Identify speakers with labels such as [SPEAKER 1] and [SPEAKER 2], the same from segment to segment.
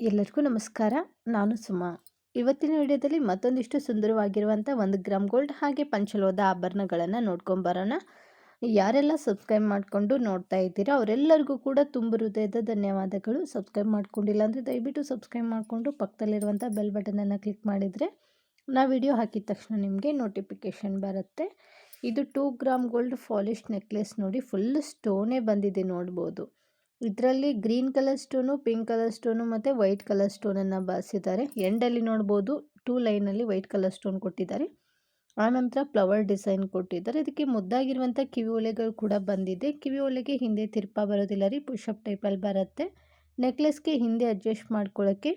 [SPEAKER 1] ಎಲ್ಲರಿಗೂ ನಮಸ್ಕಾರ. ನಾನು ಸುಮಾ. ಇವತ್ತಿನ ವಿಡಿಯೋದಲ್ಲಿ ಮತ್ತೊಂದಿಷ್ಟು ಸುಂದರವಾಗಿರುವಂಥ ಒಂದು ಗ್ರಾಮ್ ಗೋಲ್ಡ್ ಹಾಗೆ ಪಂಚಲೋದ ಆಭರಣಗಳನ್ನು ನೋಡ್ಕೊಂಬರೋಣ ಯಾರೆಲ್ಲ ಸಬ್ಸ್ಕ್ರೈಬ್ ಮಾಡಿಕೊಂಡು ನೋಡ್ತಾ ಇದ್ದೀರಾ ಅವರೆಲ್ಲರಿಗೂ ಕೂಡ ತುಂಬ ಹೃದಯದ ಧನ್ಯವಾದಗಳು. ಸಬ್ಸ್ಕ್ರೈಬ್ ಮಾಡ್ಕೊಂಡಿಲ್ಲ ಅಂದರೆ ದಯವಿಟ್ಟು ಸಬ್ಸ್ಕ್ರೈಬ್ ಮಾಡಿಕೊಂಡು ಪಕ್ಕದಲ್ಲಿರುವಂಥ ಬೆಲ್ ಬಟನನ್ನು ಕ್ಲಿಕ್ ಮಾಡಿದರೆ ನಾ ವಿಡಿಯೋ ಹಾಕಿದ ತಕ್ಷಣ ನಿಮಗೆ ನೋಟಿಫಿಕೇಷನ್ ಬರುತ್ತೆ. ಇದು two gram gold polish necklace ನೋಡಿ ಫುಲ್ ಸ್ಟೋನೇ ಬಂದಿದೆ ನೋಡ್ಬೋದು. ಇದರಲ್ಲಿ green colour stone, pink colour stone ಮತ್ತು ವೈಟ್ ಕಲರ್ ಸ್ಟೋನನ್ನು ಬಳಸಿದ್ದಾರೆ. ಎಂಡಲ್ಲಿ ನೋಡ್ಬೋದು ಟೂ ಲೈನಲ್ಲಿ ವೈಟ್ ಕಲರ್ ಸ್ಟೋನ್ ಕೊಟ್ಟಿದ್ದಾರೆ. ಆನಂತರ ಫ್ಲವರ್ ಡಿಸೈನ್ ಕೊಟ್ಟಿದ್ದಾರೆ. ಇದಕ್ಕೆ ಮುದ್ದಾಗಿರುವಂಥ ಕಿವಿ ಒಲೆಗಳು ಕೂಡ ಬಂದಿದೆ. ಕಿವಿ ಒಲೆಗೆ ಹಿಂದೆ ತಿರ್ಪ ಬರೋದಿಲ್ಲ ರೀ, ಪುಷಪ್ ಟೈಪಲ್ಲಿ ಬರುತ್ತೆ. ನೆಕ್ಲೆಸ್ಗೆ ಹಿಂದೆ ಅಡ್ಜಸ್ಟ್ ಮಾಡ್ಕೊಳ್ಳೋಕ್ಕೆ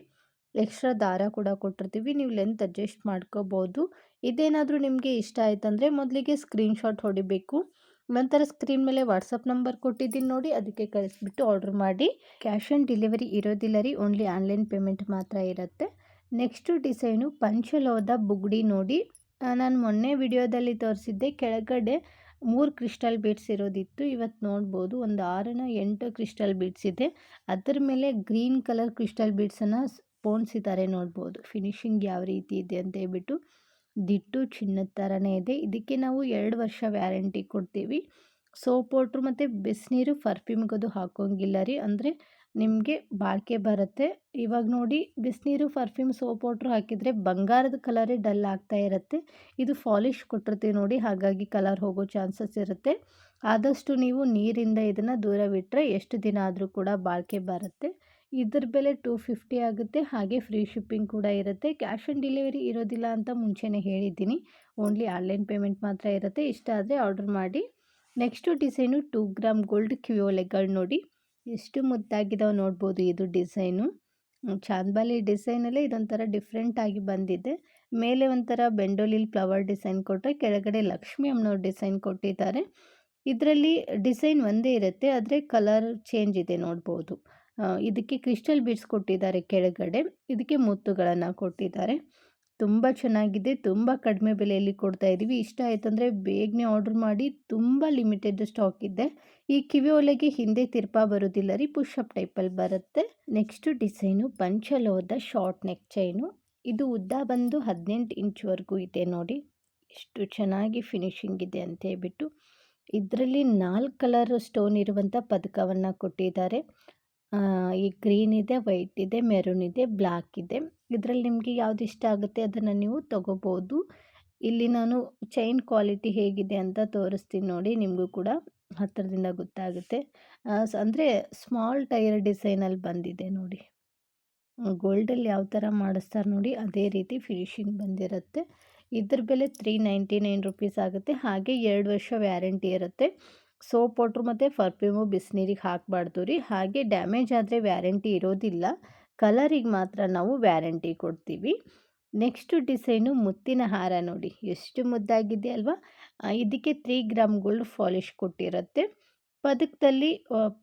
[SPEAKER 1] ಎಕ್ಸ್ಟ್ರಾ ದಾರ ಕೂಡ ಕೊಟ್ಟಿರ್ತೀವಿ. ನೀವು ಲೆಂತ್ ಅಡ್ಜಸ್ಟ್ ಮಾಡ್ಕೋಬೋದು. ಇದೇನಾದರೂ ನಿಮಗೆ ಇಷ್ಟ ಆಯ್ತಂದರೆ ಮೊದಲಿಗೆ ಸ್ಕ್ರೀನ್ಶಾಟ್ ಹೊಡಿಬೇಕು. ನಂತರ ಸ್ಕ್ರೀನ್ ಮೇಲೆ ವಾಟ್ಸಪ್ ನಂಬರ್ ಕೊಟ್ಟಿದ್ದೀನಿ ನೋಡಿ, ಅದಕ್ಕೆ ಕಳಿಸ್ಬಿಟ್ಟು ಆರ್ಡರ್ ಮಾಡಿ. ಕ್ಯಾಶ್ ಆನ್ ಡೆಲಿವರಿ ಇರೋದಿಲ್ಲ ರೀ ಓನ್ಲಿ ಆನ್ಲೈನ್ ಪೇಮೆಂಟ್ ಮಾತ್ರ ಇರುತ್ತೆ. ನೆಕ್ಸ್ಟು ಡಿಸೈನು ಪಂಚಲೋದ ಬುಗ್ಡಿ ನೋಡಿ. ನಾನು ಮೊನ್ನೆ ವಿಡಿಯೋದಲ್ಲಿ ತೋರಿಸಿದ್ದೆ, ಕೆಳಗಡೆ ಮೂರು ಕ್ರಿಸ್ಟಲ್ ಬೀಡ್ಸ್ ಇರೋದಿತ್ತು. ಇವತ್ತು ನೋಡ್ಬೋದು, ಒಂದು ಆರನ ಎಂಟು ಕ್ರಿಸ್ಟಲ್ ಬೀಡ್ಸ್ ಇದೆ. ಅದರ ಮೇಲೆ ಗ್ರೀನ್ ಕಲರ್ ಕ್ರಿಸ್ಟಲ್ ಬೀಡ್ಸನ್ನು ಪೋಣಿಸಿದ್ದಾರೆ ನೋಡ್ಬೋದು. ಫಿನಿಶಿಂಗ್ ಯಾವ ರೀತಿ ಇದೆ ಅಂತ ಹೇಳ್ಬಿಟ್ಟು. ದಿಟ್ಟು ಚಿನ್ನದ ಥರನೇ ಇದೆ. ಇದಕ್ಕೆ ನಾವು ಎರಡು ವರ್ಷ ವ್ಯಾರಂಟಿ ಕೊಡ್ತೀವಿ. ಸೋಪ್ ವಾಟ್ರು ಮತ್ತು ಬಿಸಿನೀರು ಪರ್ಫ್ಯೂಮ್ಗದು ಹಾಕೋಂಗಿಲ್ಲ ರೀ. ಅಂದರೆ ನಿಮಗೆ ಬಾಳಿಕೆ ಬರುತ್ತೆ. ಇವಾಗ ನೋಡಿ ಬಿಸಿನೀರು, ಪರ್ಫ್ಯೂಮ್, ಸೋಪ್ ವಾಟ್ರು ಹಾಕಿದರೆ ಬಂಗಾರದ ಕಲರೇ ಡಲ್ ಆಗ್ತಾ ಇರುತ್ತೆ. ಇದು ಫಾಲಿಶ್ ಕೊಟ್ಟಿರ್ತೀವಿ ನೋಡಿ, ಹಾಗಾಗಿ ಕಲರ್ ಹೋಗೋ ಚಾನ್ಸಸ್ ಇರುತ್ತೆ. ಆದಷ್ಟು ನೀವು ನೀರಿಂದ ಇದನ್ನು ದೂರವಿಟ್ಟರೆ ಎಷ್ಟು ದಿನ ಆದರೂ ಕೂಡ ಬಾಳಿಕೆ ಬರುತ್ತೆ. ಇದ್ರ ಬೆಲೆ ಟೂ ಫಿಫ್ಟಿ ಆಗುತ್ತೆ, ಹಾಗೆ ಫ್ರೀ ಶಿಪ್ಪಿಂಗ್ ಕೂಡ ಇರುತ್ತೆ. ಕ್ಯಾಶ್ ಆನ್ ಡೆಲಿವರಿ ಇರೋದಿಲ್ಲ ಅಂತ ಮುಂಚೆನೇ ಹೇಳಿದ್ದೀನಿ. ಓನ್ಲಿ ಆನ್ಲೈನ್ ಪೇಮೆಂಟ್ ಮಾತ್ರ ಇರುತ್ತೆ. ಇಷ್ಟ ಆದರೆ ಆರ್ಡರ್ ಮಾಡಿ. Next design two gram gold ಕ್ಯೂಲೆಗಳು ನೋಡಿ. ಎಷ್ಟು ಮುದ್ದಾಗಿದಾವೆ ನೋಡ್ಬೋದು ಇದು ಡಿಸೈನು ಚಾಂದ್ಬಾಲಿ ಡಿಸೈನಲ್ಲೇ ಇದೊಂಥರ ಡಿಫ್ರೆಂಟಾಗಿ ಬಂದಿದೆ. ಮೇಲೆ ಒಂಥರ ಬೆಂಡೋಲಿಲ್ ಫ್ಲವರ್ ಡಿಸೈನ್ ಕೊಟ್ಟರೆ ಕೆಳಗಡೆ ಲಕ್ಷ್ಮಿ ಅಮ್ಮನವ್ರ ಡಿಸೈನ್ ಕೊಟ್ಟಿದ್ದಾರೆ. ಇದರಲ್ಲಿ ಡಿಸೈನ್ ಒಂದೇ ಇರುತ್ತೆ, ಆದರೆ ಕಲರ್ ಚೇಂಜ್ ಇದೆ ನೋಡ್ಬೋದು. ಇದಕ್ಕೆ ಕ್ರಿಸ್ಟಲ್ ಬೀಡ್ಸ್ ಕೊಟ್ಟಿದ್ದಾರೆ ಕೆಳಗಡೆ. ಇದಕ್ಕೆ ಮುತ್ತುಗಳನ್ನು ಕೊಟ್ಟಿದ್ದಾರೆ. ತುಂಬ ಚೆನ್ನಾಗಿದೆ. ತುಂಬ ಕಡಿಮೆ ಬೆಲೆಯಲ್ಲಿ ಕೊಡ್ತಾ ಇದ್ದೀವಿ ಇಷ್ಟ ಆಯ್ತು ಅಂದರೆ ಬೇಗನೆ ಆರ್ಡ್ರ್ ಮಾಡಿ. ತುಂಬ ಲಿಮಿಟೆಡ್ ಸ್ಟಾಕ್ ಇದೆ. ಈ ಕಿವಿ ಒಲೆಗೆ ಹಿಂದೆ ತಿರ್ಪಾ ಬರೋದಿಲ್ಲ ರೀ. ಪುಷಪ್ ಟೈಪಲ್ಲಿ ಬರುತ್ತೆ. ನೆಕ್ಸ್ಟು ಡಿಸೈನು ಪಂಚಲೋದ ಶಾರ್ಟ್ ನೆಕ್ ಚೈನು ಇದು ಉದ್ದ ಬಂದು ಹದಿನೆಂಟು ಇಂಚ್ವರೆಗೂ ಇದೆ ನೋಡಿ. ಎಷ್ಟು ಚೆನ್ನಾಗಿ ಫಿನಿಶಿಂಗ್ ಇದೆ ಅಂತ ಹೇಳ್ಬಿಟ್ಟು. ಇದರಲ್ಲಿ ನಾಲ್ಕು ಕಲರ್ ಸ್ಟೋನ್ ಇರುವಂಥ ಪದಕವನ್ನು ಕೊಟ್ಟಿದ್ದಾರೆ. ಈ ಗ್ರೀನ್ ಇದೆ, ವೈಟ್ ಇದೆ, ಮೆರೂನ್ ಇದೆ, ಬ್ಲ್ಯಾಕ್ ಇದೆ. ಇದರಲ್ಲಿ ನಿಮಗೆ ಯಾವ್ದು ಇಷ್ಟ ಆಗುತ್ತೆ ಅದನ್ನು ನೀವು ತೊಗೋಬೋದು. ಇಲ್ಲಿ ನಾನು ಚೈನ್ ಕ್ವಾಲಿಟಿ ಹೇಗಿದೆ ಅಂತ ತೋರಿಸ್ತೀನಿ ನೋಡಿ, ನಿಮಗೂ ಕೂಡ ಹತ್ತಿರದಿಂದ ಗೊತ್ತಾಗುತ್ತೆ. ಅಂದರೆ ಸ್ಮಾಲ್ ಟೈರ್ ಡಿಸೈನಲ್ಲಿ ಬಂದಿದೆ ನೋಡಿ. ಗೋಲ್ಡಲ್ಲಿ ಯಾವ ಥರ ಮಾಡಿಸ್ತಾರೆ ನೋಡಿ, ಅದೇ ರೀತಿ ಫಿನಿಶಿಂಗ್ ಬಂದಿರುತ್ತೆ. ಇದ್ರ ಬೆಲೆ ತ್ರೀ ನೈಂಟಿ ನೈನ್ ರುಪೀಸ್ ಆಗುತ್ತೆ, ಹಾಗೆ ಎರಡು ವರ್ಷ ವ್ಯಾರಂಟಿ ಇರುತ್ತೆ. ಸೋಪ್ ವಾಟ್ರು ಮತ್ತು ಪರ್ಫ್ಯೂಮು, ಬಿಸಿನೀರಿಗೆ ಹಾಕಬಾರ್ದು ರೀ. ಹಾಗೆ ಡ್ಯಾಮೇಜ್ ಆದರೆ ವ್ಯಾರಂಟಿ ಇರೋದಿಲ್ಲ. ಕಲರಿಗೆ ಮಾತ್ರ ನಾವು ವ್ಯಾರಂಟಿ ಕೊಡ್ತೀವಿ. ನೆಕ್ಸ್ಟು ಡಿಸೈನು ಮುತ್ತಿನ ಹಾರ ನೋಡಿ. ಎಷ್ಟು ಮುದ್ದಾಗಿದೆ ಅಲ್ವಾ? ಇದಕ್ಕೆ ತ್ರೀ ಗ್ರಾಮ್ ಗೋಲ್ಡ್ ಫಾಲಿಶ್ ಕೊಟ್ಟಿರುತ್ತೆ. ಪದಕದಲ್ಲಿ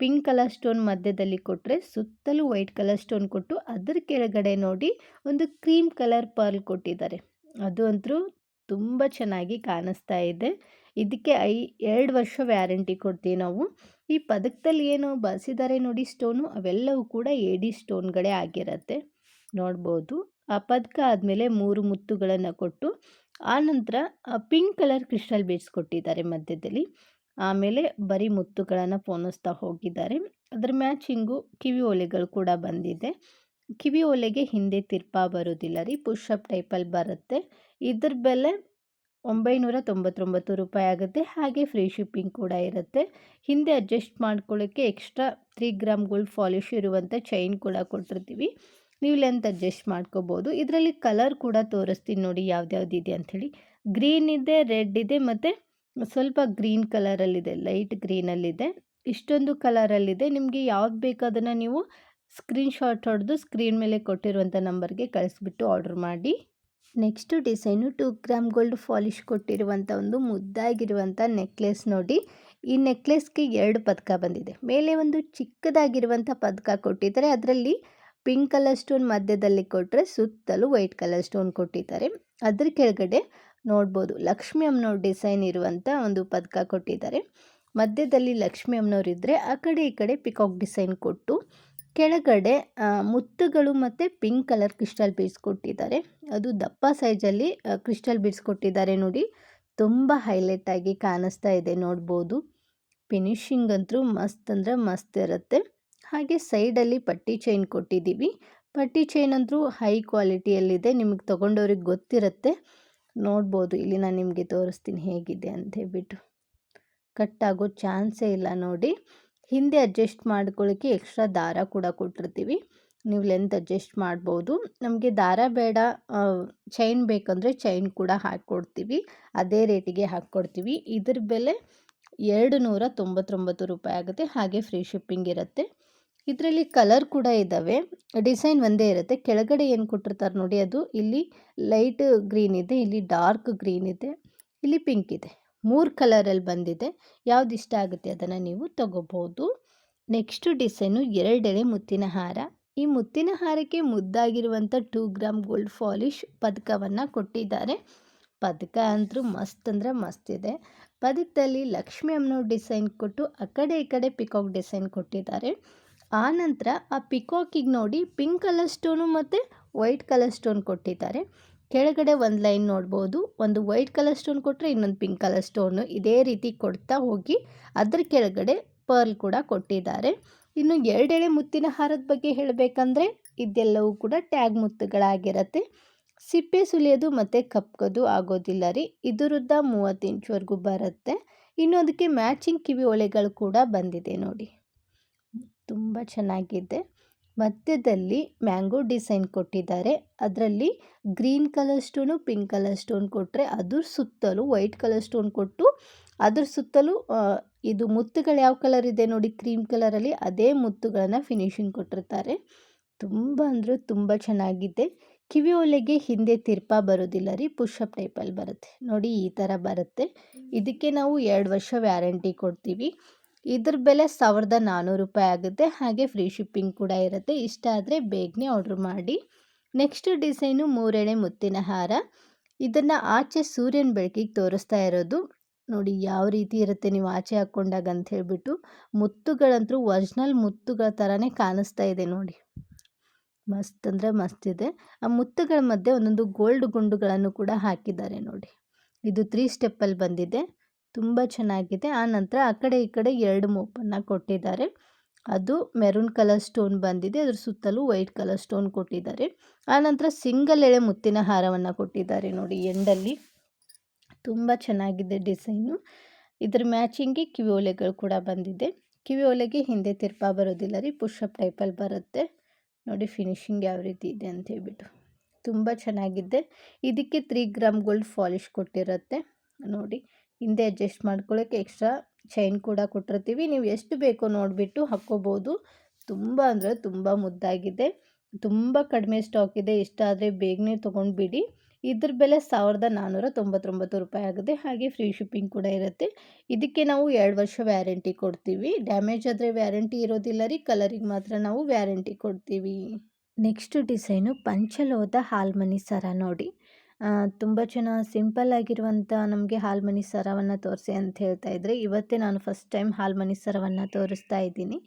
[SPEAKER 1] ಪಿಂಕ್ ಕಲರ್ ಸ್ಟೋನ್ ಮಧ್ಯದಲ್ಲಿ ಕೊಟ್ಟರೆ ಸುತ್ತಲೂ ವೈಟ್ ಕಲರ್ ಸ್ಟೋನ್ ಕೊಟ್ಟು ಅದರ ಕೆಳಗಡೆ ನೋಡಿ ಒಂದು ಕ್ರೀಮ್ ಕಲರ್ ಪರ್ಲ್ ಕೊಟ್ಟಿದ್ದಾರೆ. ಅದು ಅಂತೂ ತುಂಬ ಚೆನ್ನಾಗಿ ಕಾಣಿಸ್ತಾ ಇದೆ. ಇದಕ್ಕೆ ಐ, ಎರಡು ವರ್ಷ ವ್ಯಾರಂಟಿ ಕೊಡ್ತೀವಿ ನಾವು. ಈ ಪದಕದಲ್ಲಿ ಏನು ಬಳಸಿದ್ದಾರೆ ನೋಡಿ ಸ್ಟೋನು, ಅವೆಲ್ಲವೂ ಕೂಡ ಎಡಿ ಸ್ಟೋನ್ಗಳೇ ಆಗಿರತ್ತೆ. ನೋಡ್ಬೋದು. ಆ ಪದಕ ಆದಮೇಲೆ ಮೂರು ಮುತ್ತುಗಳನ್ನು ಕೊಟ್ಟು ಆನಂತರ ಪಿಂಕ್ ಕಲರ್ ಕ್ರಿಸ್ಟಲ್ ಬೀಡ್ಸ್ ಕೊಟ್ಟಿದ್ದಾರೆ ಮಧ್ಯದಲ್ಲಿ. ಆಮೇಲೆ ಬರೀ ಮುತ್ತುಗಳನ್ನು ಪೋಣಿಸ್ತಾ ಹೋಗಿದ್ದಾರೆ. ಅದರ ಮ್ಯಾಚಿಂಗು ಕಿವಿ ಓಲೆಗಳು ಕೂಡ ಬಂದಿದೆ. ಕಿವಿ ಓಲೆಗೆ ಹಿಂದೆ ತಿರ್ಪಾ ಬರೋದಿಲ್ಲ ರೀ ಪುಷಪ್ ಟೈಪಲ್ಲಿ ಬರುತ್ತೆ. ಇದ್ರ ಬೆಲೆ ಒಂಬೈನೂರ ತೊಂಬತ್ತೊಂಬತ್ತು ರೂಪಾಯಿ ಆಗುತ್ತೆ. ಹಾಗೆ ಫ್ರೀ ಶಿಪ್ಪಿಂಗ್ ಕೂಡ ಇರುತ್ತೆ. ಹಿಂದೆ ಅಡ್ಜಸ್ಟ್ ಮಾಡ್ಕೊಳ್ಳೋಕ್ಕೆ extra three gram gold polish ಇರುವಂಥ ಚೈನ್ ಕೂಡ ಕೊಟ್ಟಿರ್ತೀವಿ. ನೀವು ಲೆಂತ್ ಅಡ್ಜಸ್ಟ್ ಮಾಡ್ಕೋಬೋದು. ಇದರಲ್ಲಿ ಕಲರ್ ಕೂಡ ತೋರಿಸ್ತೀನಿ ನೋಡಿ ಯಾವ್ದ್ಯಾವ್ದು ಇದೆ ಅಂಥೇಳಿ. ಗ್ರೀನ್ ಇದೆ ರೆಡ್ ಇದೆ ಮತ್ತು ಸ್ವಲ್ಪ ಗ್ರೀನ್ ಕಲರಲ್ಲಿದೆ ಲೈಟ್ ಗ್ರೀನಲ್ಲಿದೆ ಇಷ್ಟೊಂದು ಕಲರಲ್ಲಿದೆ ನಿಮಗೆ ಯಾವ್ದು ಬೇಕು ಅದನ್ನು ನೀವು ಸ್ಕ್ರೀನ್ಶಾಟ್ ಹೊಡೆದು ಸ್ಕ್ರೀನ್ ಮೇಲೆ ಕೊಟ್ಟಿರುವಂಥ ನಂಬರ್ಗೆ ಕಳಿಸ್ಬಿಟ್ಟು ಆರ್ಡ್ರ್ ಮಾಡಿ. Next design two gram gold polish ಕೊಟ್ಟಿರುವಂಥ ಒಂದು ಮುದ್ದಾಗಿರುವಂಥ ನೆಕ್ಲೆಸ್ ನೋಡಿ. ಈ ನೆಕ್ಲೆಸ್ಗೆ ಎರಡು ಪದಕ ಬಂದಿದೆ. ಮೇಲೆ ಒಂದು ಚಿಕ್ಕದಾಗಿರುವಂಥ ಪದಕ ಕೊಟ್ಟಿದ್ದಾರೆ. ಅದರಲ್ಲಿ ಪಿಂಕ್ ಕಲರ್ ಸ್ಟೋನ್ ಮಧ್ಯದಲ್ಲಿ ಕೊಟ್ಟರೆ ಸುತ್ತಲೂ ವೈಟ್ ಕಲರ್ ಸ್ಟೋನ್ ಕೊಟ್ಟಿದ್ದಾರೆ. ಅದ್ರ ಕೆಳಗಡೆ ನೋಡ್ಬೋದು, ಲಕ್ಷ್ಮಿ ಅಮ್ಮನವ್ರ ಡಿಸೈನ್ ಇರುವಂಥ ಒಂದು ಪದಕ ಕೊಟ್ಟಿದ್ದಾರೆ. ಮಧ್ಯದಲ್ಲಿ ಲಕ್ಷ್ಮಿ ಅಮ್ಮನವ್ರು ಇದ್ದರೆ ಆ ಕಡೆ ಈ ಕಡೆ ಪಿಕಾಕ್ ಡಿಸೈನ್ ಕೊಟ್ಟು ಕೆಳಗಡೆ ಮುತ್ತುಗಳು ಮತ್ತು ಪಿಂಕ್ ಕಲರ್ ಕ್ರಿಸ್ಟಲ್ ಬೀಡ್ಸ್ ಕೊಟ್ಟಿದ್ದಾರೆ. ಅದು ದಪ್ಪ ಸೈಜಲ್ಲಿ ಕ್ರಿಸ್ಟಲ್ ಬೀಡ್ಸ್ ಕೊಟ್ಟಿದ್ದಾರೆ ನೋಡಿ. ತುಂಬ ಹೈಲೈಟ್ ಆಗಿ ಕಾಣಿಸ್ತಾ ಇದೆ ನೋಡ್ಬೋದು. ಫಿನಿಶಿಂಗ್ ಅಂತೂ ಮಸ್ತ್ ಅಂದರೆ ಮಸ್ತ್ ಇರುತ್ತೆ. ಹಾಗೆ ಸೈಡಲ್ಲಿ ಪಟ್ಟಿ ಚೈನ್ ಕೊಟ್ಟಿದ್ದೀವಿ. ಪಟ್ಟಿ ಚೈನ್ ಅಂತೂ ಹೈ ಕ್ವಾಲಿಟಿಯಲ್ಲಿದೆ ನಿಮಗೆ ತೊಗೊಂಡವ್ರಿಗೆ ಗೊತ್ತಿರುತ್ತೆ. ನೋಡ್ಬೋದು, ಇಲ್ಲಿ ನಾನು ನಿಮಗೆ ತೋರಿಸ್ತೀನಿ ಹೇಗಿದೆ ಅಂತ ಹೇಳ್ಬಿಟ್ಟು ಕಟ್ ಆಗೋ ಚಾನ್ಸೇ ಇಲ್ಲ ನೋಡಿ. ಹಿಂದೆ ಅಡ್ಜಸ್ಟ್ ಮಾಡ್ಕೊಳ್ಳೋಕ್ಕೆ ಎಕ್ಸ್ಟ್ರಾ ದಾರ ಕೂಡ ಕೊಟ್ಟಿರ್ತೀವಿ. ನೀವು ಲೆಂತ್ ಅಡ್ಜಸ್ಟ್ ಮಾಡ್ಬೋದು. ನಮಗೆ ದಾರ ಬೇಡ ಚೈನ್ ಬೇಕಂದರೆ ಚೈನ್ ಕೂಡ ಹಾಕ್ಕೊಡ್ತೀವಿ ಅದೇ ರೇಟಿಗೆ ಹಾಕ್ಕೊಡ್ತೀವಿ ಇದ್ರ ಬೆಲೆ ಎರಡು ನೂರ ತೊಂಬತ್ತೊಂಬತ್ತು ರೂಪಾಯಿ ಆಗುತ್ತೆ. ಹಾಗೆ ಫ್ರೀ ಶಿಪ್ಪಿಂಗ್ ಇರುತ್ತೆ. ಇದರಲ್ಲಿ ಕಲರ್ ಕೂಡ ಇದ್ದಾವೆ ಡಿಸೈನ್ ಒಂದೇ ಇರುತ್ತೆ. ಕೆಳಗಡೆ ಏನು ಕೊಟ್ಟಿರ್ತಾರೆ ನೋಡಿ, ಅದು ಇಲ್ಲಿ ಲೈಟ್ ಗ್ರೀನ್ ಇದೆ, ಇಲ್ಲಿ ಡಾರ್ಕ್ ಗ್ರೀನ್ ಇದೆ, ಇಲ್ಲಿ ಪಿಂಕ್ ಇದೆ. ಮೂರು ಕಲರಲ್ಲಿ ಬಂದಿದೆ. ಯಾವ್ದು ಇಷ್ಟ ಆಗುತ್ತೆ ಅದನ್ನು ನೀವು ತಗೋಬೋದು. ನೆಕ್ಸ್ಟು ಡಿಸೈನು ಎರಡೆಳೆ ಮುತ್ತಿನ ಹಾರ. ಈ ಮುತ್ತಿನ ಹಾರಕ್ಕೆ ಮುದ್ದಾಗಿರುವಂಥ ಟೂ ಗ್ರಾಮ್ ಗೋಲ್ಡ್ ಫಾಲಿಶ್ ಪದಕವನ್ನು ಕೊಟ್ಟಿದ್ದಾರೆ. ಪದಕ ಅಂತೂ ಮಸ್ತ್ ಅಂದರೆ ಮಸ್ತ್ ಇದೆ. ಪದಕದಲ್ಲಿ ಲಕ್ಷ್ಮಿ ಅಮ್ಮನೋ ಡಿಸೈನ್ ಕೊಟ್ಟು ಆ ಕಡೆ ಈ ಕಡೆ ಪಿಕಾಕ್ ಡಿಸೈನ್ ಕೊಟ್ಟಿದ್ದಾರೆ. ಆ ನಂತರ ಆ ಪಿಕಾಕಿಗೆ ನೋಡಿ ಪಿಂಕ್ ಕಲರ್ ಸ್ಟೋನು ಮತ್ತು ವೈಟ್ ಕಲರ್ ಸ್ಟೋನ್ ಕೊಟ್ಟಿದ್ದಾರೆ. ಕೆಳಗಡೆ ಒಂದು ಲೈನ್ ನೋಡ್ಬೋದು. ಒಂದು ವೈಟ್ ಕಲರ್ ಸ್ಟೋನ್ ಕೊಟ್ಟರೆ ಇನ್ನೊಂದು ಪಿಂಕ್ ಕಲರ್ ಸ್ಟೋನು ಇದೇ ರೀತಿ ಕೊಡ್ತಾ ಹೋಗಿ ಅದ್ರ ಕೆಳಗಡೆ ಪರ್ಲ್ ಕೂಡ ಕೊಟ್ಟಿದ್ದಾರೆ. ಇನ್ನು ಎರಡೆಳೆ ಮುತ್ತಿನ ಹಾರದ ಬಗ್ಗೆ ಹೇಳಬೇಕಂದ್ರೆ ಇದೆಲ್ಲವೂ ಕೂಡ ಟ್ಯಾಗ್ ಮುತ್ತುಗಳಾಗಿರತ್ತೆ. ಸಿಪ್ಪೆ ಸುಲಿಯೋದು ಮತ್ತು ಕಪ್ಕೋದು ಆಗೋದಿಲ್ಲ ರೀ. ಇದರದ್ದ ಮೂವತ್ತು ಇಂಚ್ವರೆಗೂ ಬರುತ್ತೆ. ಇನ್ನು ಅದಕ್ಕೆ ಮ್ಯಾಚಿಂಗ್ ಕಿವಿ ಒಳೆಗಳು ಕೂಡ ಬಂದಿದೆ ನೋಡಿ. ತುಂಬ ಚೆನ್ನಾಗಿದೆ. ಮಧ್ಯದಲ್ಲಿ ಮ್ಯಾಂಗೋ ಡಿಸೈನ್ ಕೊಟ್ಟಿದ್ದಾರೆ. ಅದರಲ್ಲಿ green colour stone pink colour stone ಕೊಟ್ಟರೆ ಅದ್ರ ಸುತ್ತಲೂ ವೈಟ್ ಕಲರ್ ಸ್ಟೋನ್ ಕೊಟ್ಟು ಅದ್ರ ಸುತ್ತಲೂ ಇದು ಮುತ್ತುಗಳು ಯಾವ ಕಲರ್ ಇದೆ ನೋಡಿ ಕ್ರೀಮ್ ಕಲರಲ್ಲಿ ಅದೇ ಮುತ್ತುಗಳನ್ನು ಫಿನಿಶಿಂಗ್ ಕೊಟ್ಟಿರ್ತಾರೆ. ತುಂಬ ಅಂದರೆ ತುಂಬ ಚೆನ್ನಾಗಿದೆ. ಕಿವಿ ಒಲೆಗೆ ಹಿಂದೆ ತಿರ್ಪ ಬರೋದಿಲ್ಲ ರೀ ಪುಷಪ್ ಟೈಪಲ್ಲಿ ಬರುತ್ತೆ. ನೋಡಿ ಈ ಥರ ಬರುತ್ತೆ. ಇದಕ್ಕೆ ನಾವು ಎರಡು ವರ್ಷ ವ್ಯಾರಂಟಿ ಕೊಡ್ತೀವಿ. ಇದ್ರ ಬೆಲೆ ಸಾವಿರದ ನಾನ್ನೂರು ರೂಪಾಯಿ ಆಗುತ್ತೆ. ಹಾಗೆ ಫ್ರೀ ಶಿಪ್ಪಿಂಗ್ ಕೂಡ ಇರುತ್ತೆ. ಇಷ್ಟ ಆದರೆ ಬೇಗನೆ ಆರ್ಡ್ರ್ ಮಾಡಿ. ನೆಕ್ಸ್ಟ್ ಡಿಸೈನು ಮೂರೆಳೆ ಮುತ್ತಿನ ಹಾರ. ಇದನ್ನು ಆಚೆ ಸೂರ್ಯನ ಬೆಳಕಿಗೆ ತೋರಿಸ್ತಾ ಇರೋದು. ನೋಡಿ ಯಾವ ರೀತಿ ಇರುತ್ತೆ ನೀವು ಆಚೆ ಹಾಕ್ಕೊಂಡಾಗ ಅಂತ ಹೇಳಿಬಿಟ್ಟು ಮುತ್ತುಗಳಂತೂ ಒರಿಜಿನಲ್ ಮುತ್ತುಗಳ ಥರನೇ ಕಾಣಿಸ್ತಾ ಇದೆ ನೋಡಿ. ಮಸ್ತ್ ಅಂದರೆ ಮಸ್ತ್ ಇದೆ. ಆ ಮುತ್ತುಗಳ ಮಧ್ಯೆ ಒಂದೊಂದು ಗೋಲ್ಡ್ ಗುಂಡುಗಳನ್ನು ಕೂಡ ಹಾಕಿದ್ದಾರೆ ನೋಡಿ. ಇದು ತ್ರೀ ಸ್ಟೆಪ್ಪಲ್ಲಿ ಬಂದಿದೆ. ತುಂಬ ಚೆನ್ನಾಗಿದೆ. ಆ ನಂತರ ಆ ಕಡೆ ಈ ಕಡೆ ಎರಡು ಮೋಪನ್ನು ಕೊಟ್ಟಿದ್ದಾರೆ. ಅದು ಮೆರೂನ್ ಕಲರ್ ಸ್ಟೋನ್ ಬಂದಿದೆ. ಅದ್ರ ಸುತ್ತಲೂ ವೈಟ್ ಕಲರ್ ಸ್ಟೋನ್ ಕೊಟ್ಟಿದ್ದಾರೆ. ಆ ನಂತರ ಸಿಂಗಲ್ ಎಳೆ ಮುತ್ತಿನ ಹಾರವನ್ನು ಕೊಟ್ಟಿದ್ದಾರೆ ನೋಡಿ ಎಂಡಲ್ಲಿ. ತುಂಬ ಚೆನ್ನಾಗಿದೆ ಡಿಸೈನು. ಇದ್ರ ಮ್ಯಾಚಿಂಗ್ಗೆ ಕಿವಿ ಒಲೆಗಳು ಕೂಡ ಬಂದಿದೆ. ಕಿವಿ ಒಲೆಗೆ ಹಿಂದೆ ತಿರ್ಪ ಬರೋದಿಲ್ಲ ರೀ ಪುಷಪ್ ಟೈಪಲ್ಲಿ ಬರುತ್ತೆ. ನೋಡಿ ಫಿನಿಶಿಂಗ್ ಯಾವ ರೀತಿ ಇದೆ ಅಂತ ಹೇಳ್ಬಿಟ್ಟು. ತುಂಬ ಚೆನ್ನಾಗಿದೆ. ಇದಕ್ಕೆ ತ್ರೀ ಗ್ರಾಮ್ ಗೋಲ್ಡ್ ಫಾಲಿಶ್ ಕೊಟ್ಟಿರುತ್ತೆ. ನೋಡಿ ಹಿಂದೆ ಅಡ್ಜಸ್ಟ್ ಮಾಡ್ಕೊಳ್ಳೋಕ್ಕೆ ಎಕ್ಸ್ಟ್ರಾ ಚೈನ್ ಕೂಡ ಕೊಟ್ಟಿರ್ತೀವಿ. ನೀವು ಎಷ್ಟು ಬೇಕೋ ನೋಡಿಬಿಟ್ಟು ಹಾಕ್ಕೋಬೋದು. ತುಂಬ ಅಂದರೆ ತುಂಬ ಮುದ್ದಾಗಿದೆ. ತುಂಬ ಕಡಿಮೆ ಸ್ಟಾಕ್ ಇದೆ. ಇಷ್ಟ ಆದರೆ ಬೇಗನೆ ತೊಗೊಂಡ್ಬಿಡಿ. ಇದ್ರ ಬೆಲೆ ಸಾವಿರದ ನಾನ್ನೂರ ತೊಂಬತ್ತೊಂಬತ್ತು ರೂಪಾಯಿ ಆಗುತ್ತೆ. ಹಾಗೆ ಫ್ರೀ ಶಿಪ್ಪಿಂಗ್ ಕೂಡ ಇರುತ್ತೆ. ಇದಕ್ಕೆ ನಾವು ಎರಡು ವರ್ಷ ವ್ಯಾರಂಟಿ ಕೊಡ್ತೀವಿ. ಡ್ಯಾಮೇಜ್ ಆದರೆ ವ್ಯಾರಂಟಿ ಇರೋದಿಲ್ಲ ರೀ. ಕಲರಿಗೆ ಮಾತ್ರ ನಾವು ವ್ಯಾರಂಟಿ ಕೊಡ್ತೀವಿ. ನೆಕ್ಸ್ಟ್ ಡಿಸೈನು ಪಂಚಲೋದ ಹಾಲ್ಮನಿ ಸರ ನೋಡಿ. ತುಂಬ ಜನ ಸಿಂಪಲ್ ಆಗಿರುವಂಥ ನಮಗೆ ಹಾಲ್ಮನಿ ಸರವನ್ನು ತೋರಿಸಿ ಅಂತ ಹೇಳ್ತಾ ಇದ್ದರೆ ಇವತ್ತೇ ನಾನು ಫಸ್ಟ್ ಟೈಮ್ ಹಾಲ್ಮನಿ ಸರವನ್ನು ತೋರಿಸ್ತಾ ಇದ್ದೀನಿ.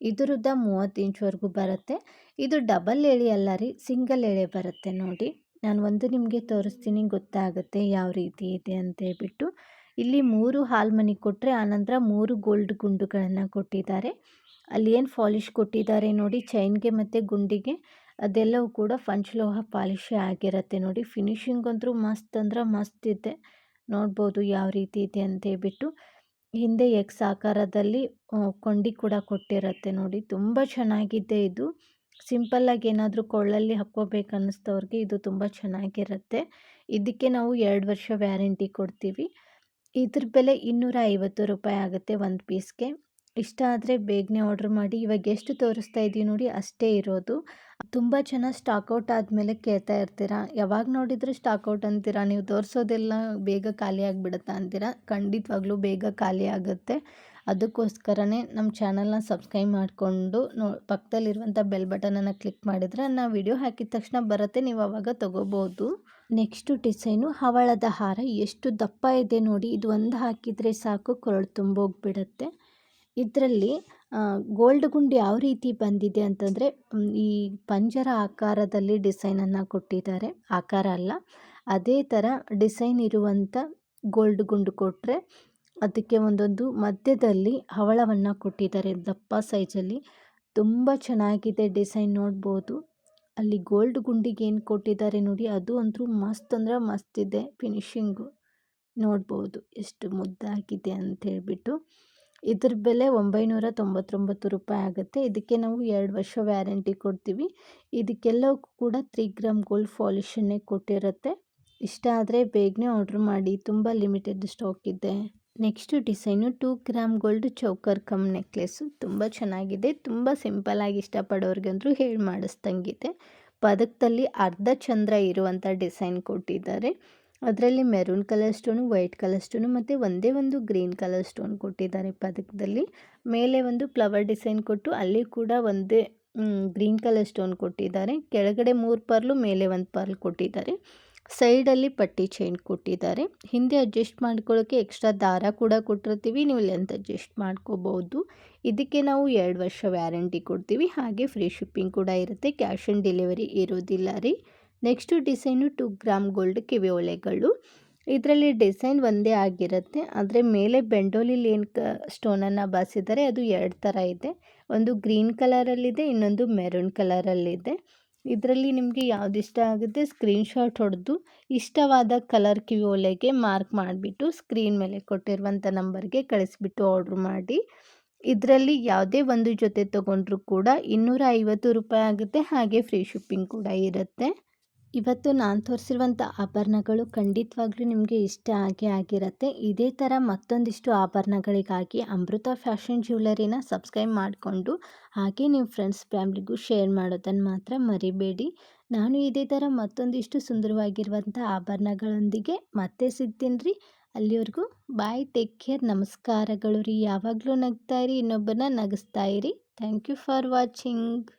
[SPEAKER 1] ಇದರದ್ದ ಮೂವತ್ತು ಇಂಚ್ವರೆಗೂ ಬರುತ್ತೆ. ಇದು ಡಬಲ್ ಎಳೆ ಅಲ್ಲ ರೀ ಸಿಂಗಲ್ ಎಳೆ ಬರುತ್ತೆ ನೋಡಿ. ನಾನು ಒಂದು ನಿಮಗೆ ತೋರಿಸ್ತೀನಿ, ಗೊತ್ತಾಗುತ್ತೆ ಯಾವ ರೀತಿ ಇದೆ ಅಂತ ಹೇಳ್ಬಿಟ್ಟು. ಇಲ್ಲಿ ಮೂರು ಹಾಲ್ಮನಿ ಕೊಟ್ಟರೆ ಆನಂತರ ಮೂರು ಗೋಲ್ಡ್ ಗುಂಡುಗಳನ್ನು ಕೊಟ್ಟಿದ್ದಾರೆ. ಅಲ್ಲಿ ಏನು ಫಾಲಿಶ್ ಕೊಟ್ಟಿದ್ದಾರೆ ನೋಡಿ ಚೈನ್ಗೆ ಮತ್ತು ಗುಂಡಿಗೆ. ಅದೆಲ್ಲವೂ ಕೂಡ ಪಂಚಲೋಹ ಪಾಲಿಶೇ ಆಗಿರುತ್ತೆ ನೋಡಿ. ಫಿನಿಶಿಂಗ್ ಅಂತೂ ಮಸ್ತ್ ಅಂದ್ರೆ ಮಸ್ತ್ ಇದೆ. ನೋಡ್ಬೋದು ಯಾವ ರೀತಿ ಇದೆ ಅಂತ ಹೇಳ್ಬಿಟ್ಟು. ಹಿಂದೆ ಎಕ್ಸ್ ಆಕಾರದಲ್ಲಿ ಕೊಂಡಿ ಕೂಡ ಕೊಟ್ಟಿರುತ್ತೆ ನೋಡಿ. ತುಂಬ ಚೆನ್ನಾಗಿದೆ ಇದು. ಸಿಂಪಲ್ಲಾಗಿ ಏನಾದರೂ ಕೊಳ್ಳಲ್ಲಿ ಹಾಕ್ಕೋಬೇಕನ್ನಿಸ್ತವ್ರಿಗೆ ಇದು ತುಂಬ ಚೆನ್ನಾಗಿರುತ್ತೆ. ಇದಕ್ಕೆ ನಾವು ಎರಡು ವರ್ಷ ವ್ಯಾರಂಟಿ ಕೊಡ್ತೀವಿ. ಇದ್ರ ಬೆಲೆ ಇನ್ನೂರ ಐವತ್ತು ರೂಪಾಯಿ ಆಗುತ್ತೆ ಒಂದು ಪೀಸ್ಗೆ ಇಷ್ಟ ಆದರೆ ಬೇಗನೆ ಆರ್ಡ್ರ್ ಮಾಡಿ. ಇವಾಗ ಎಷ್ಟು ತೋರಿಸ್ತಾ ಇದ್ದೀವಿ ನೋಡಿ, ಅಷ್ಟೇ ಇರೋದು. ತುಂಬ ಜನ ಸ್ಟಾಕ್ಔಟ್ ಆದಮೇಲೆ ಕೇಳ್ತಾ ಇರ್ತೀರಾ? ಯಾವಾಗ ನೋಡಿದರೂ ಸ್ಟಾಕ್ಔಟ್ ಅಂತೀರಾ? ನೀವು ತೋರಿಸೋದೆಲ್ಲ ಬೇಗ ಖಾಲಿ ಆಗಿಬಿಡುತ್ತಾ ಅಂತೀರಾ? ಖಂಡಿತವಾಗ್ಲೂ ಬೇಗ ಖಾಲಿ ಆಗುತ್ತೆ. ಅದಕ್ಕೋಸ್ಕರನೇ ನಮ್ಮ ಚಾನಲ್ನ ಸಬ್ಸ್ಕ್ರೈಬ್ ಮಾಡಿಕೊಂಡು ನೋ ಪಕ್ಕದಲ್ಲಿರುವಂಥ ಬೆಲ್ ಬಟನನ್ನು ಕ್ಲಿಕ್ ಮಾಡಿದರೆ ನಾವು ವಿಡಿಯೋ ಹಾಕಿದ ತಕ್ಷಣ ಬರುತ್ತೆ. ನೀವು ಅವಾಗ ತೊಗೋಬೋದು. ನೆಕ್ಸ್ಟು ಡಿಸೈನು ಹವಳದ ಹಾರ. ಎಷ್ಟು ದಪ್ಪ ಇದೆ ನೋಡಿ. ಇದು ಒಂದು ಹಾಕಿದರೆ ಸಾಕು, ಕೊರಳು ತುಂಬೋಗ್ಬಿಡುತ್ತೆ. ಇದರಲ್ಲಿ ಗೋಲ್ಡ್ ಗುಂಡಿ ಯಾವ ರೀತಿ ಬಂದಿದೆ ಅಂತಂದರೆ ಈ ಪಂಜರ ಆಕಾರದಲ್ಲಿ ಡಿಸೈನನ್ನು ಕೊಟ್ಟಿದ್ದಾರೆ. ಆಕಾರ ಅಲ್ಲ. ಅದೇ ಥರ ಡಿಸೈನ್ ಇರುವಂಥ ಗೋಲ್ಡ್ ಗುಂಡು ಕೊಟ್ಟರೆ ಅದಕ್ಕೆ ಒಂದೊಂದು ಮಧ್ಯದಲ್ಲಿ ಹವಳವನ್ನು ಕೊಟ್ಟಿದ್ದಾರೆ. ದಪ್ಪ ಸೈಜಲ್ಲಿ ತುಂಬ ಚೆನ್ನಾಗಿದೆ ಡಿಸೈನ್ ನೋಡ್ಬೋದು. ಅಲ್ಲಿ ಗೋಲ್ಡ್ ಗುಂಡಿಗೆ ಏನು ಕೊಟ್ಟಿದ್ದಾರೆ ನೋಡಿ, ಅದು ಅಂತೂ ಮಸ್ತ್ ಅಂದ್ರೆ ಮಸ್ತ್ ಇದೆ ಫಿನಿಶಿಂಗು. ನೋಡ್ಬೋದು, ಎಷ್ಟು ಮುದ್ದಾಗಿದೆ ಅಂತ ಹೇಳ್ಬಿಟ್ಟು. ಇದ್ರ ಬೆಲೆ ಒಂಬೈನೂರ ತೊಂಬತ್ತೊಂಬತ್ತು ರೂಪಾಯಿ ಆಗುತ್ತೆ. ಇದಕ್ಕೆ ನಾವು ಎರಡು ವರ್ಷ ವ್ಯಾರಂಟಿ ಕೊಡ್ತೀವಿ. ಇದಕ್ಕೆಲ್ಲವೂ ಕೂಡ ತ್ರೀ ಗ್ರಾಮ್ ಗೋಲ್ಡ್ ಪಾಲಿಷನ್ನೇ ಕೊಟ್ಟಿರುತ್ತೆ. ಇಷ್ಟ ಆದರೆ ಬೇಗನೆ ಆರ್ಡ್ರ್ ಮಾಡಿ. ತುಂಬ ಲಿಮಿಟೆಡ್ ಸ್ಟಾಕ್ ಇದೆ. Next design two gram gold choker cum necklace ತುಂಬ ಚೆನ್ನಾಗಿದೆ. ತುಂಬ ಸಿಂಪಲ್ಲಾಗಿ ಇಷ್ಟಪಡೋರಿಗಂದ್ರೂ ಹೇಳಿ ಮಾಡಿಸ್ದಂಗಿದೆ. ಪದಕದಲ್ಲಿ ಅರ್ಧ ಚಂದ್ರ ಇರುವಂಥ ಡಿಸೈನ್ ಕೊಟ್ಟಿದ್ದಾರೆ. ಅದರಲ್ಲಿ maroon colour stone white colour stone ಮತ್ತು ಒಂದೇ ಒಂದು ಗ್ರೀನ್ ಕಲರ್ ಸ್ಟೋನ್ ಕೊಟ್ಟಿದ್ದಾರೆ ಪದಕದಲ್ಲಿ. ಮೇಲೆ ಒಂದು ಫ್ಲವರ್ ಡಿಸೈನ್ ಕೊಟ್ಟು ಅಲ್ಲಿ ಕೂಡ ಒಂದೇ ಗ್ರೀನ್ ಕಲರ್ ಸ್ಟೋನ್ ಕೊಟ್ಟಿದ್ದಾರೆ. ಕೆಳಗಡೆ ಮೂರು ಪರ್ಲು ಮೇಲೆ ಒಂದು ಪರ್ಲ್ ಕೊಟ್ಟಿದ್ದಾರೆ. ಸೈಡಲ್ಲಿ ಪಟ್ಟಿ ಚೈನ್ ಕೊಟ್ಟಿದ್ದಾರೆ. ಹಿಂದೆ ಅಡ್ಜಸ್ಟ್ ಮಾಡ್ಕೊಳ್ಳೋಕ್ಕೆ ಎಕ್ಸ್ಟ್ರಾ ದಾರ ಕೂಡ ಕೊಟ್ಟಿರ್ತೀವಿ. ನೀವು ಲೆಂತ್ ಅಡ್ಜಸ್ಟ್ ಮಾಡ್ಕೋಬೋದು. ಇದಕ್ಕೆ ನಾವು ಎರಡು ವರ್ಷ ವ್ಯಾರಂಟಿ ಕೊಡ್ತೀವಿ. ಹಾಗೆ ಫ್ರೀ ಶಿಪ್ಪಿಂಗ್ ಕೂಡ ಇರುತ್ತೆ. ಕ್ಯಾಶ್ ಆನ್ ಡೆಲಿವರಿ ಇರೋದಿಲ್ಲ ರೀ. Next design two gram gold ಕಿವಿ ಒಲೆಗಳು ಇದರಲ್ಲಿ ಡಿಸೈನ್ ಒಂದೇ ಆಗಿರುತ್ತೆ. ಆದರೆ ಮೇಲೆ ಬೆಂಡೋಲಿಲಿ ಏನು ಕ ಸ್ಟೋನನ್ನು ಬಾಸಿದ್ದಾರೆ ಅದು ಎರಡು ಥರ ಇದೆ. ಒಂದು ಗ್ರೀನ್ ಕಲರಲ್ಲಿದೆ, ಇನ್ನೊಂದು ಮೆರೂನ್ ಕಲರಲ್ಲಿದೆ. ಇದರಲ್ಲಿ ನಿಮಗೆ ಯಾವ್ದು ಇಷ್ಟ ಆಗುತ್ತೆ ಸ್ಕ್ರೀನ್ಶಾಟ್ ಹೊಡೆದು ಇಷ್ಟವಾದ ಕಲರ್ ಕಿವಿ ಒಲೆಗೆ ಮಾರ್ಕ್ ಮಾಡಿಬಿಟ್ಟು ಸ್ಕ್ರೀನ್ ಮೇಲೆ ಕೊಟ್ಟಿರುವಂಥ ನಂಬರ್ಗೆ ಕಳಿಸ್ಬಿಟ್ಟು ಆರ್ಡ್ರ್ ಮಾಡಿ. ಇದರಲ್ಲಿ ಯಾವುದೇ ಒಂದು ಜೊತೆ ತೊಗೊಂಡ್ರೂ ಕೂಡ ಇನ್ನೂರ ಐವತ್ತು ರೂಪಾಯಿ ಆಗುತ್ತೆ. ಹಾಗೆ ಫ್ರೀ ಶಿಪ್ಪಿಂಗ್ ಕೂಡ ಇರುತ್ತೆ. ಇವತ್ತು ನಾನು ತೋರಿಸಿರುವಂಥ ಆಭರಣಗಳು ಖಂಡಿತವಾಗ್ಲೂ ನಿಮಗೆ ಇಷ್ಟ ಆಗೇ ಆಗಿರುತ್ತೆ. ಇದೇ ಥರ ಮತ್ತೊಂದಿಷ್ಟು ಆಭರಣಗಳಿಗಾಗಿ ಅಮೃತ ಫ್ಯಾಷನ್ ಜ್ಯುವೆಲರಿನ ಸಬ್ಸ್ಕ್ರೈಬ್ ಮಾಡಿಕೊಂಡು ಹಾಗೆ ನಿಮ್ಮ ಫ್ರೆಂಡ್ಸ್, ಫ್ಯಾಮ್ಲಿಗೂ ಶೇರ್ ಮಾಡೋದನ್ನು ಮಾತ್ರ ಮರಿಬೇಡಿ. ನಾನು ಇದೇ ಥರ ಮತ್ತೊಂದಿಷ್ಟು ಸುಂದರವಾಗಿರುವಂಥ ಆಭರಣಗಳೊಂದಿಗೆ ಮತ್ತೆ ಸಿಗ್ತೀನಿ. ರೀ ಅಲ್ಲಿವರೆಗೂ ಬಾಯ್, ಟೇಕ್ ಕೇರ್, ನಮಸ್ಕಾರಗಳು ರೀ. ಯಾವಾಗಲೂ ನಗ್ತಾ ಇರಿ ಇನ್ನೊಬ್ಬರನ್ನ ನಗಿಸ್ತಾ ಇರಿ. Thank you for watching.